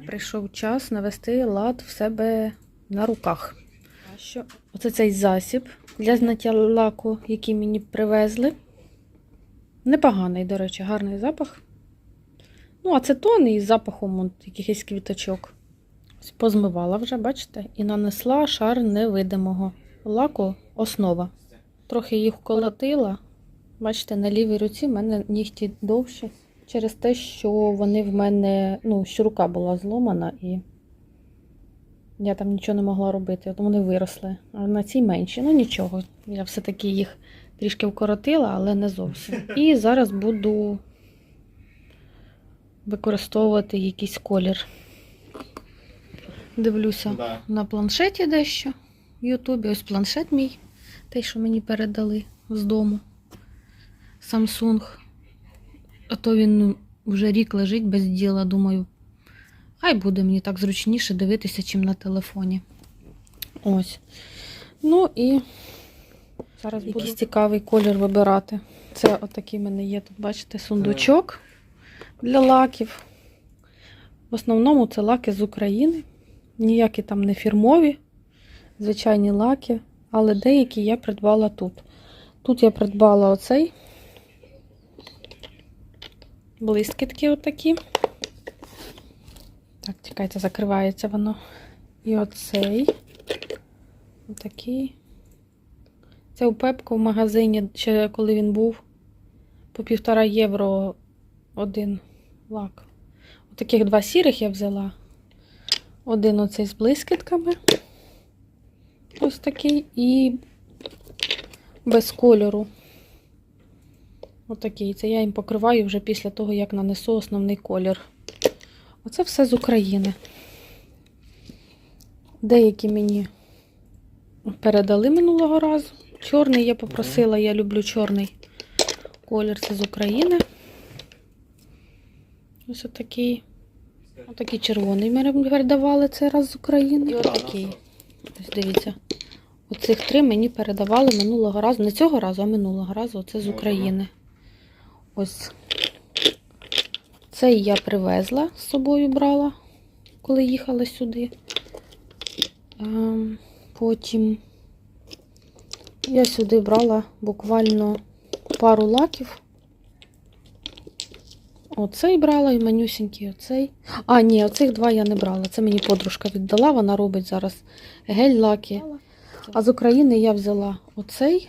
тепер прийшов час навести лад в себе на руках. Що? Оце цей засіб для зняття лаку, який мені привезли. Непоганий, до речі, гарний запах. Ну, ацетон із запахом от, якихось квіточок. Ось позмивала вже, бачите, і нанесла шар невидимого лаку основа. Трохи їх колотила. Бачите, на лівій руці в мене нігті довші через те, що вони в мене, ну, що рука була зломана і я там нічого не могла робити, от вони виросли. А на цій менші, ну нічого. Я все-таки їх трішки вкоротила, але не зовсім. І зараз буду використовувати якийсь колір. Дивлюся Да. на планшеті дещо в Ютубі. Ось планшет мій, той, що мені передали з дому. Samsung. А то він ну, вже рік лежить без діла. Думаю, хай буде мені так зручніше дивитися, чим на телефоні. Ось. Ну і зараз буду якийсь цікавий колір вибирати. Це отакий в мене є тут, бачите, сундучок для лаків. В основному це лаки з України. Ніякі там не фірмові, звичайні лаки, але деякі я придбала тут. Тут я придбала оцей. Блискітки отакі. Так, чекайте, закривається воно. І оцей. Отакий. Це у Пепко в магазині, ще коли він був по півтора євро один лак. Отаких два сірих я взяла. Один оцей з блискітками. Ось такий. І без кольору. Отакий. Це я їм покриваю вже після того, як нанесу основний колір. Оце все з України. Деякі мені передали минулого разу. Чорний я попросила, я люблю чорний колір. Це з України. Ось отакий. Отакий червоний ми передавали цей раз з України. І отакий. Ось дивіться. Оцих три мені передавали минулого разу. Не цього разу, а минулого разу. Оце з України. Ось цей я привезла з собою брала, коли їхала сюди. Потім я сюди брала буквально пару лаків. Оцей брала і манюсінький оцей. А, ні, оцих два я не брала. Це мені подружка віддала, вона робить зараз гель-лаки. А з України я взяла оцей.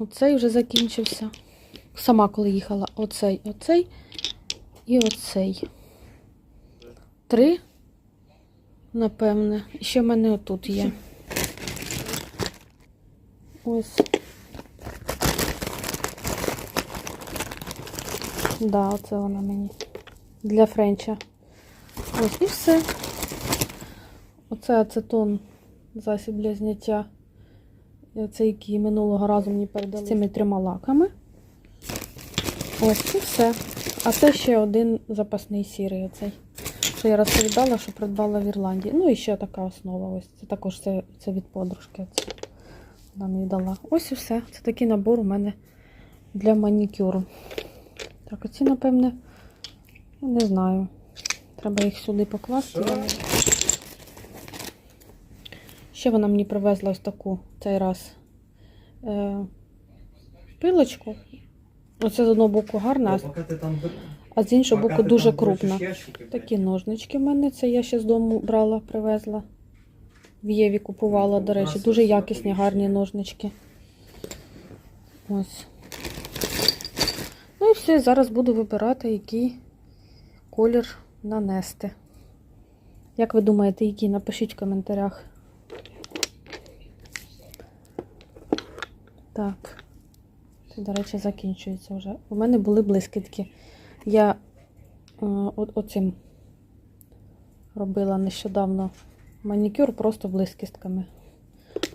Оцей вже закінчився. Сама коли їхала. Оцей, оцей і оцей. Три, напевне. І ще в мене отут є. Ось. Да, оце вона мені. Для френча. Ось і все. Оце ацетон, засіб для зняття. І Оце, який минулого разу мені передали з цими трьома лаками. Ось і все. А це ще один запасний сірий оцей. Що я розповідала, що придбала в Ірландії. Ну і ще така основа. Ось це також це, це від подружки. Це вона мені дала. Ось і все. Це такий набор у мене для манікюру. Так, оці, напевне, я не знаю. Треба їх сюди покласти. Ще вона мені привезла ось таку цей раз е, пилочку. Оце з одного боку гарна, а- з іншого боку дуже крупна. Такі ножнички в мене. Це я ще з дому брала, привезла. В Єві купувала, до речі. Дуже якісні, гарні ножнички. Ось. Ну і все, зараз буду вибирати, який колір нанести. Як ви думаєте, який? Напишіть в коментарях. Так. Це, до речі, закінчується вже. У мене були блискітки. Я е, от, оцим робила нещодавно манікюр просто блискістками.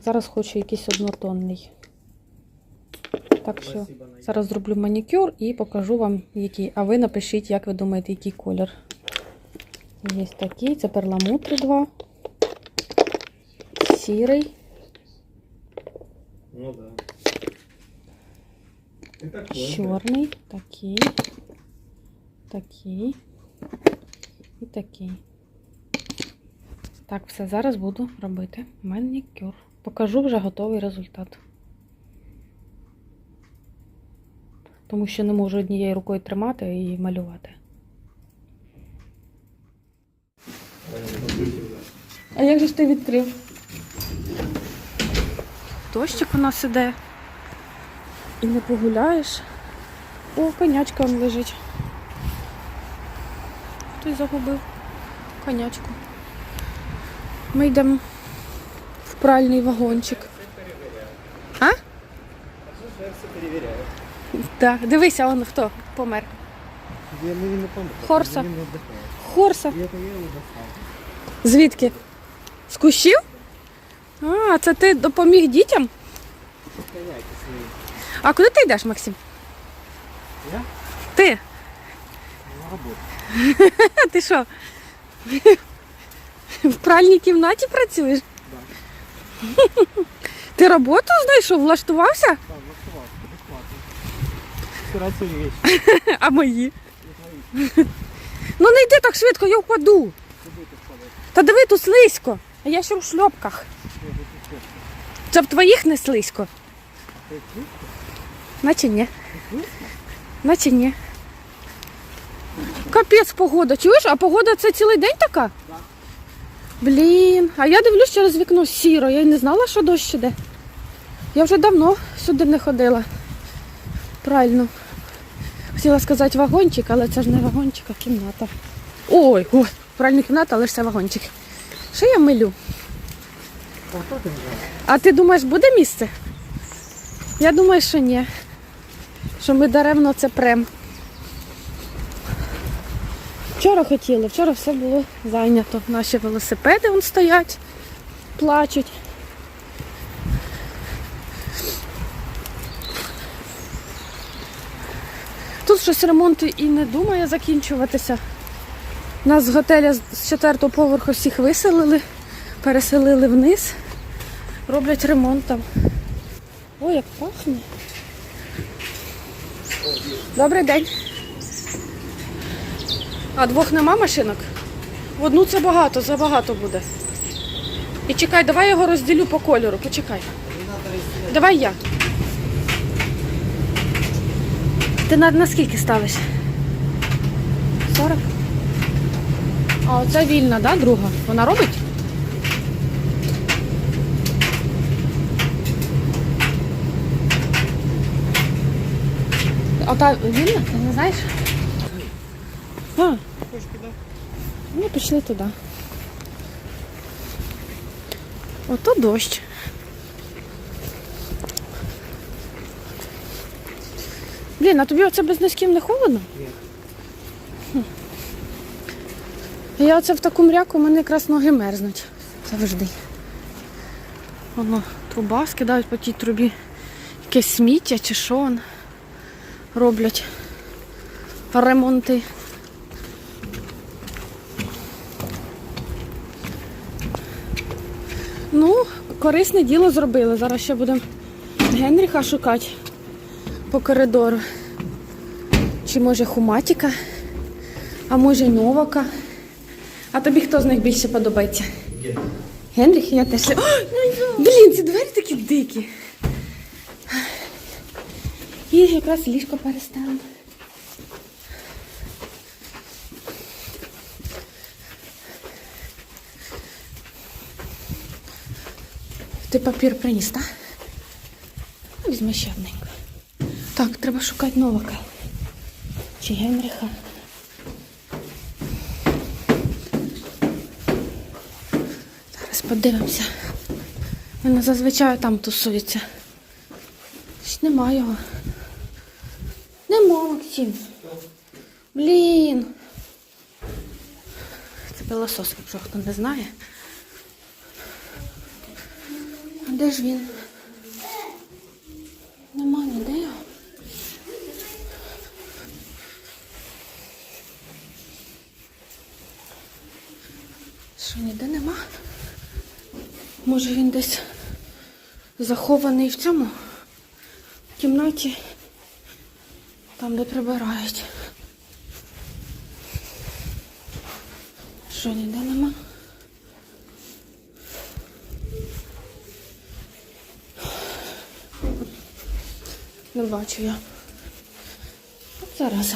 Зараз хочу якийсь однотонний. Так що зараз зроблю манікюр і покажу вам, який. А ви напишіть, як ви думаєте, який колір. Є такий, це перламутр 2. Сірий. Ну да. Чорний, такий, такий. І такий. Так, все, зараз буду робити манікюр. Покажу вже готовий результат. Тому що не можу однією рукою тримати і малювати. А як же ж ти відкрив? Дощик у нас іде. І не погуляєш. О, конячка он лежить. Хтось загубив конячку. Ми йдемо в пральний вагончик. А? Так, дивися, он хто помер. Хорса. Хорса. Звідки? З кущів? А, це ти допоміг дітям? Коняки свої. А куди ти йдеш, Максим? Я? Ти? На роботу. Ти що? В пральній кімнаті працюєш? Ти роботу знайшов, влаштувався? Так, влаштувався. Безплатно. А мої? Ну не йди так швидко, я впаду. Та диви, тут слизько. А я ще в шльопках. Це в твоїх не слизько. Наче ні. Наче ні. Капець погода. Чуєш, а погода це цілий день така? Блін, а я дивлюсь через вікно сіро. Я й не знала, що дощ іде. Я вже давно сюди не ходила. Правильно. Хотіла сказати вагончик, але це ж не вагончик, а кімната. Ой, ой, правильно кімната, але ж це вагончик. Що я милю? А ти думаєш, буде місце? Я думаю, що ні. Що ми даремно це прем. Вчора хотіли, вчора все було зайнято. Наші велосипеди вон стоять, плачуть. Тут щось ремонт і не думає закінчуватися. Нас з готеля з четвертого поверху всіх виселили, переселили вниз роблять ремонт там. Ой, як пахне. Добрий день. А двох нема машинок? В одну це багато, забагато буде. І чекай, давай його розділю по кольору. Почекай. Давай я. Ти на, на скільки ставиш? 40? А оце вільна, да, друга? Вона робить? А та вільна? Ти не знаєш? А, ну пішли туди. Ото дощ. Блін, а тобі оце без носків не холодно? Ні. Я оце в таку мряку, у мене якраз ноги мерзнуть. Завжди. Воно труба скидають по тій трубі. Якесь сміття чи що роблять ремонти. Ну, корисне діло зробили. Зараз ще будемо Генріха шукати по коридору. Чи може Хуматіка, а може Новака. А тобі хто з них більше подобається? Генріх, я теж. О, блін, ці двері такі дикі. І якраз ліжко переставимо. Ти папір приніс, так? Візьми ще одненько. Так, треба шукати Новака. Чи Генріха. Зараз подивимося. Він зазвичай там тусується. Нема його. Максим. Блін. Це пилосос, якщо хто не знає. А де ж він? Нема ніде його. Що ніде нема? Може він десь захований в цьому в кімнаті, там, де прибирають. Що ніде нема? Не бачу я. Зараз.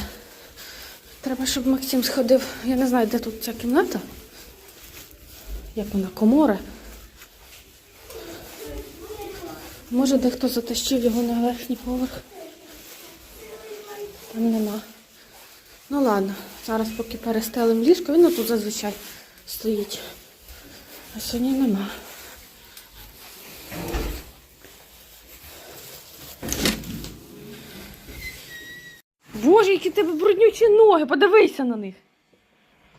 Треба, щоб Максим сходив. Я не знаю, де тут ця кімната. Як вона, комора. Може, дехто затащив його на верхній поверх. Там нема. Ну ладно, зараз поки перестелим ліжко, він тут зазвичай стоїть. А сьогодні нема. Боже, які тебе бруднючі ноги, подивися на них.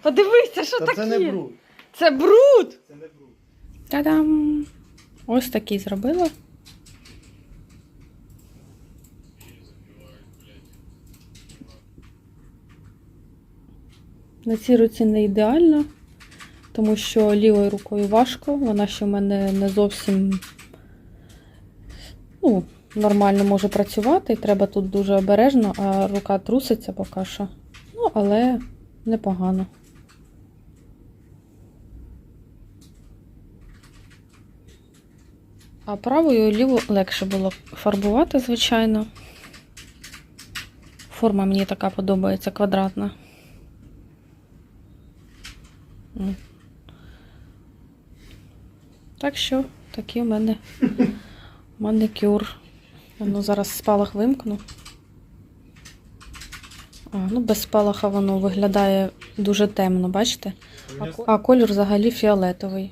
Подивися, що Та таке. це не бруд. Це бруд. Це не бруд. Та-дам! Ось такий зробила. На цій руці не ідеально, тому що лівою рукою важко, вона ще в мене не зовсім ну, нормально може працювати, і треба тут дуже обережно, а рука труситься поки що. Ну, але непогано. А правою і ліву легше було фарбувати, звичайно. Форма мені така подобається квадратна. Так що, такий у мене манікюр. Ну, зараз спалах вимкну. А, ну, без спалаха воно виглядає дуже темно, бачите? А, ко- а колір взагалі фіолетовий.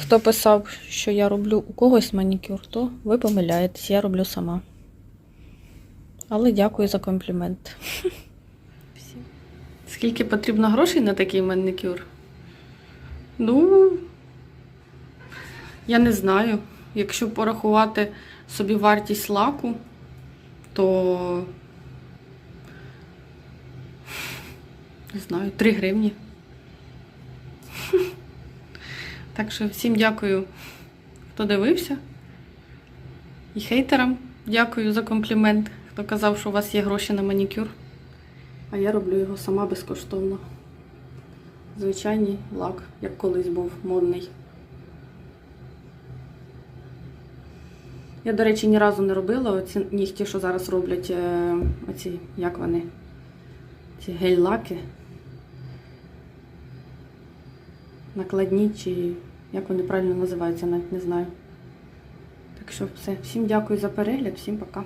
Хто писав, що я роблю у когось манікюр, то ви помиляєтесь, я роблю сама. Але дякую за комплімент. Скільки потрібно грошей на такий манікюр? Ну, я не знаю. Якщо порахувати собі вартість лаку, то не знаю, 3 гривні. Так що всім дякую, хто дивився. І хейтерам дякую за комплімент, хто казав, що у вас є гроші на манікюр. А я роблю його сама безкоштовно. Звичайний лак, як колись був модний. Я, до речі, ні разу не робила оці нігті, що зараз роблять е, оці, як вони, ці гель-лаки. Накладні чи як вони правильно називаються, навіть не знаю. Так що все. Всім дякую за перегляд, всім пока.